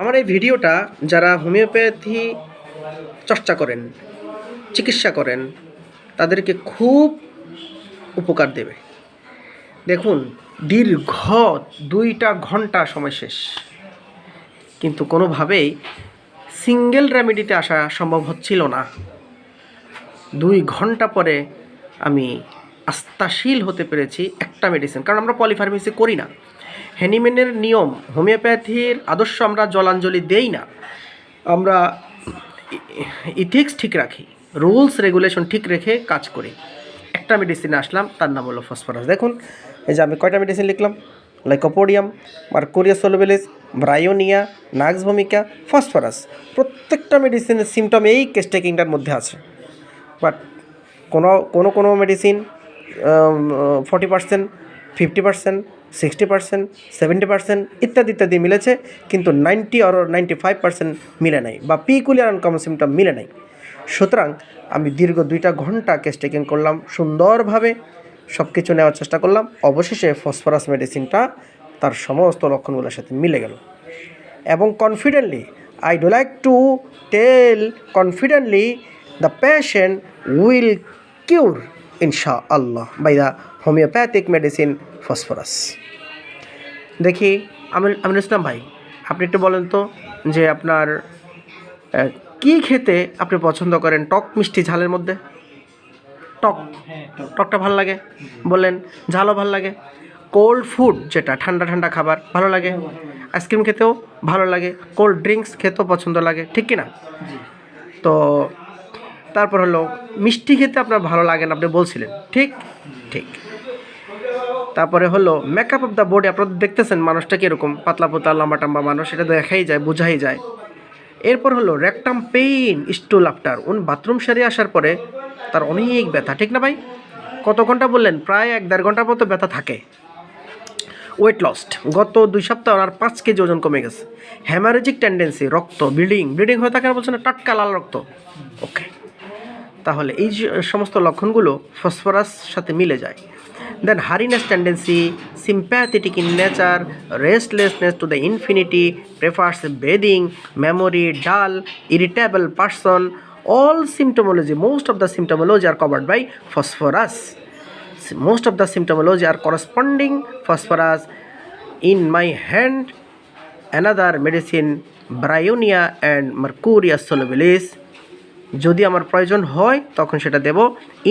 আমার এই ভিডিওটা যারা হোমিওপ্যাথি চর্চা করেন, চিকিৎসা করেন, তাদেরকে খুব উপকার দেবে। দেখুন, দীর্ঘ দুইটা ঘণ্টা সময় শেষ। কিন্তু কোনোভাবেই সিঙ্গেল রেমেডিতে আসা সম্ভব হচ্ছিল না। দুই ঘণ্টা পরে আমি আস্থাশীল হতে পেরেছি একটা মেডিসিন, কারণ আমরা পলিফার্মেসি করি না। হ্যানিম্যানের নিয়ম, হোমিওপ্যাথির আদর্শ আমরা জলাঞ্জলি দেই না। আমরা ইথিক্স ঠিক রাখি রুলস রেগুলেশন ঠিক রেখে কাজ করি। একটা মেডিসিনে আসলাম, তার নাম হলো ফসফরাস দেখুন, এই যে আমি কয়টা মেডিসিন লিখলাম? লাইকোপোডিয়াম মার্কোরিয়া সোলোবেলিস ব্রায়োনিয়া নাক্স ভূমিকা ফসফরাস প্রত্যেকটা মেডিসিনের সিমটম এই কেস্টেকিংটার মধ্যে আছে। বাট কোনো কোনো কোনো medicine forty percent fifty percent sixty percent, seventy percent ইত্যাদি ইত্যাদি মিলেছে, কিন্তু নাইনটি আর নাইনটি ফাইভ পার্সেন্ট মিলে নাই বা পিকুলিয়ার আনকমন সিমটম মিলে নাই। সুতরাং আমি দীর্ঘ দুইটা ঘণ্টা কেস টেকিং করলাম, সুন্দরভাবে সব কিছু নেওয়ার চেষ্টা করলাম। অবশেষে ফসফরাস মেডিসিনটা তার সমস্ত লক্ষণগুলোর সাথে মিলে গেল। এবং confidently I do like to tell confidently the patient will cure ইনশা আল্লাহ by the homeopathic medicine phosphorus দেখি আমির আমির ইসলাম ভাই, আপনি একটু বলেন তো যে আপনার কি খেতে আপনি পছন্দ করেন? টক, মিষ্টি, ঝালের মধ্যে? টক, টকটা ভালো লাগে? বললেন ঝালও ভালো লাগে। কোল্ড ফুড যেটা, ঠান্ডা ঠান্ডা খাবার, ভালো লাগে? আইসক্রিম খেতেও ভালো লাগে। কোল্ড ড্রিঙ্কস খেতেও পছন্দ লাগে, ঠিক কি না তো তারপর হলো মিষ্টি খেতে আপনার ভালো লাগে না, আপনি বলছিলেন। ঠিক? ঠিক। তারপরে হলো মেকআপ অফ দ্য বডি আপনারা দেখতেছেন মানুষটা কীরকম, পাতলা পোতলা, লম্বা টাম্বা মানুষ, এটা দেখাই যায়, বোঝাই যায়। এরপর হলো রেকটাম পেইন স্টুল আফটার উন বাথরুম সেরে আসার পরে তার অনেক ব্যথা, ঠিক না ভাই? কত ঘণ্টা বললেন? প্রায় এক দেড় ঘণ্টার মতো ব্যথা থাকে। ওয়েট লস্ট গত দুই সপ্তাহ আর পাঁচ কেজি ওজন কমে গেছে। হ্যামারেজিক টেন্ডেন্সি রক্ত ব্লিডিং ব্লিডিং হয়ে থাকে না বলছে না, টাটকা লাল রক্ত। ওকে তাহলে এই সমস্ত লক্ষণগুলো ফসফরাস সাথে মিলে যায়। Then hoarseness tendency sympathetic in nature restlessness to the infinity prefers bathing memory dull irritable person all symptomatology most of the symptomatology are covered by phosphorus most of the symptomatology are corresponding phosphorus in my hand another medicine bryonia and mercurius solubilis যদি আমার প্রয়োজন হয়, তখন সেটা দেব।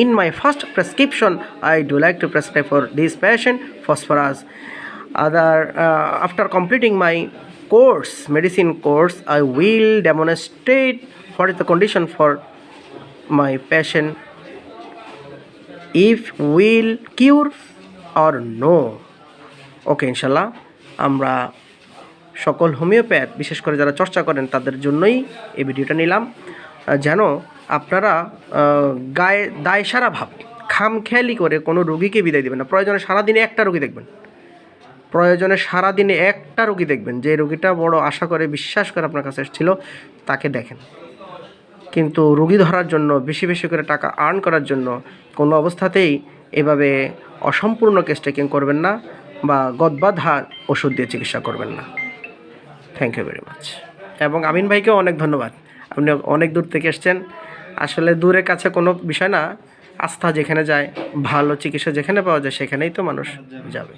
In my first prescription I do like to prescribe for this patient phosphorus other after completing my course medicine course I will demonstrate what is the condition for my patient if will cure or no okay ইনশাল্লাহ আমরা সকল homeopath, বিশেষ করে যারা চর্চা করেন, তাদের জন্যই এই ভিডিওটা নিলাম। যেন আপনারা গায়ে দায় সারা ভাব খামখেয়ালি করে কোনো রুগীকে বিদায় দেবেন না। প্রয়োজনে সারাদিনে একটা রুগী দেখবেন। প্রয়োজনে সারাদিনে একটা রুগী দেখবেন। যে রুগীটা বড় আশা করে, বিশ্বাস করে আপনার কাছে এসেছিল, তাকে দেখেন। কিন্তু রুগী ধরার জন্য, বেশি বেশি করে টাকা আর্ন করার জন্য কোনো অবস্থাতেই এভাবে অসম্পূর্ণ কেস টেকিং করবেন না বা গদবাধা ওষুধ দিয়ে চিকিৎসা করবেন না। থ্যাংক ইউ ভেরি মাচ এবং আমিন ভাইকেও অনেক ধন্যবাদ। আপনি অনেক দূর থেকে এসছেন। আসলে দূরে কাছে কোনো বিষয় না। আস্থা যেখানে যায়, ভালো চিকিৎসা যেখানে পাওয়া যায় সেখানেই তো মানুষ যাবে।